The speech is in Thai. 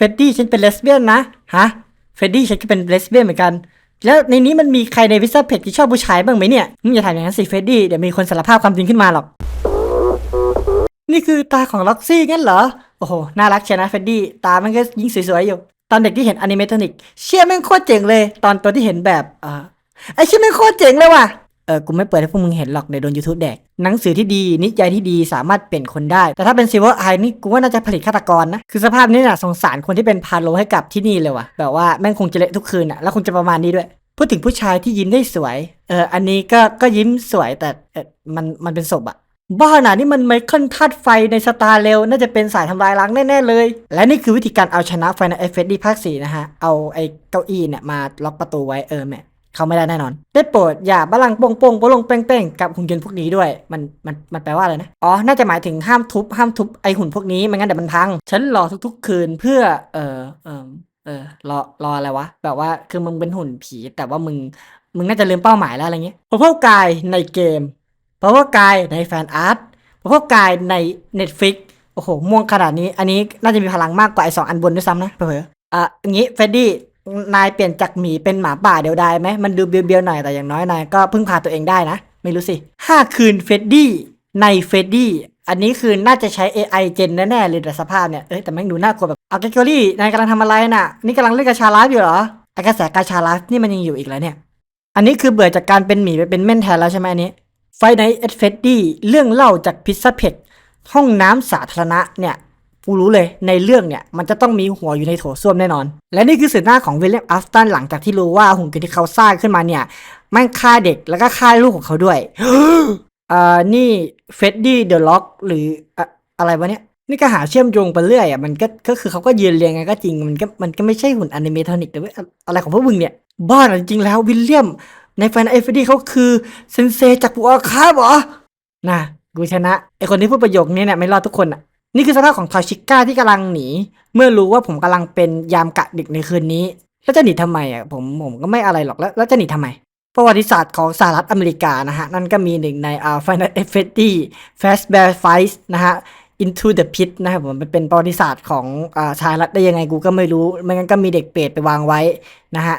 เฟดดี้ฉันเป็นเลสเบี้ยนนะฮะเฟดดี้ฉันก็เป็นเลสเบี้ยนเหมือนกัน แล้วในนี้มันมีใครในพิซ่าเพจที่ชอบผู้ชายบ้างไหมเนี่ยมึงอย่าถามอย่างนั้นสิเฟดดี้เดี๋ยวมีคนสารภาพความจริงขึ้นมาหรอก นี่คือตาของล็อกซี่งั้นเหรอ โอ้โห น่ารักเชียวนะเฟดดี้ตามันก็ยิ่งสวยๆอยู่ ตอนเด็กที่เห็นอนิเมทอนิกเชี่ยแม่งโคตรเจ๋งเลย ตอนตัวที่เห็นแบบอ่าไอเชี่ยแม่งโคตรเจ๋งเลยว่ะ เออกูไม่เปิดให้พวกมึงเห็นหรอกเดี๋ยวโดน YouTube แดก หนังสือที่ดี นิยายที่ดีสามารถเปลี่ยนคนได้ แต่ถ้าเป็นซิลเวอร์ไอนี่กูว่าน่าจะผลิตฆาตกรนะ คือสภาพนี้น่ะสงสารคนที่เป็นพาโลให้กับที่นี่เลยว่ะ แบบว่าแม่งคงจะเละทุกคืนอะ แล้วคงจะประมาณนี้ด้วย พูดถึงผู้ชายที่ยิ้มได้สวย เออ อันนี้ก็ก็ยิ้มสวยแต่เออมันมันเป็นศพอะบ้าหนานี่มันไมเคิลธาตุไฟในสตาร์เร็วน่าจะเป็นสายทำลายล้างแน่ ๆ เลย และนี่คือวิธีการเอาชนะไฟในเอฟเฟดีภาคสี่นะฮะ เอาไอ้เก้าอี้เนี่ยมาล็อกประตูไว้เออแม่ เขาไม่ได้แน่นอน ได้โปรดอย่าบาลังโป่งโป่งโปลงเป้งเป้งกับหุ่นยนต์พวกนี้ด้วย มันมันมันแปลว่าอะไรนะอ๋อน่าจะหมายถึงห้ามทุบห้ามทุบไอหุ่นพวกนี้ไม่งั้นเดี๋ยวมันพัง ฉันรอทุก ๆ คืนเพื่อเออเออเออรอรออะไรวะแบบว่าคือมึงเป็นหุ่นผี แต่ว่ามึงมึงน่าจะลืมเป้าหมายแล้วอะไรเงี้ยพอพบกกายในเกมพอพบกกายในแฟนอาร์ตพอพบกกายใน Netflix โอ้โหม่วงขนาดนี้ อันนี้น่าจะมีพลังมากกว่าไอสองอันบนด้วยซ้ำนะเผลออะอย่างงี้เฟดดี้ นายเปลี่ยนจากหมีเป็นหมาป่าเดียวดายไหมมันดูเบียวๆหน่อยแต่อย่างน้อยนายก็พึ่งพาตัวเองได้นะ ไม่รู้สิห้าคืนเฟดดี้ในเฟดดี้อันนี้คือน่าจะใช้ AI เจนแน่ๆเลยแต่สภาพเนี่ยเอ้ยแต่แม่งดูน่ากลัวแบบเอาแกเกอรี่นายกำลังทำอะไรน่ะ นี่กำลังเล่นกาชาไลฟ์อยู่เหรอไอกระแสกาชาไลฟ์นี่มันยังอยู่อีกแล้วเนี่ย อันนี้คือเบื่อจากการเป็นหมีไปเป็นเม่นแทนแล้วใช่ไหมอันนี้ไฟในเอ็ดเฟดดี้เรื่องเล่าจากพิซซ่าเพจห้องน้ำสาธารณะเนี่ย กูรู้เลยในเรื่องเนี่ยมันจะต้องมีหัวอยู่ในโถส้วมแน่นอน และนี่คือสีหน้าของวิลเลียมอัฟตันหลังจากที่รู้ว่าหุ่นยนต์ที่เขาสร้างขึ้นมาเนี่ยม่งฆ่าเด็กแล้วก็ฆ่าลูกของเขาด้วยเอ่อนี่เฟดดี้เดอะล็อกหรืออะอะไรวะเนี่ยนี่ก็หาเชื่อมโยงไปเรื่อยอะมันก็ก็คือเขาก็ยืนเรียงกันก็จริงมันก็มันก็ไม่ใช่หุ่นอนิเมทอนิกแต่ว่าอะไรของพวกมึงเนี่ย บ้าเหรอจริงๆแล้ววิลเลียม ในแฟนเอฟดี้เขาคือเซนเซจากปุอาคาบเหรอนะกูชนะไอคนที่พูดประโยคนี้เนี่ยไม่รอดทุกคนอะ นี่คือสภาพของทาชิก้าที่กำลังหนี เมื่อรู้ว่าผมกำลังเป็นยามกะดึกในคืนนี้ แล้วจะหนีทำไมอะผมผมก็ไม่อะไรหรอกแล้วแล้วจะหนีทำไม ประวัติศาสตร์ของสหรัฐอเมริกานะฮะ นั่นก็มีหนึ่งในอ่า Final Fantasy Fast Bear Fight นะฮะ Into the Pit นะครับผมเป็นประวัติศาสตร์ของอ่าสหรัฐได้ยังไงกูก็ไม่รู้ ไม่งั้นก็มีเด็กเปรตไปวางไว้นะฮะ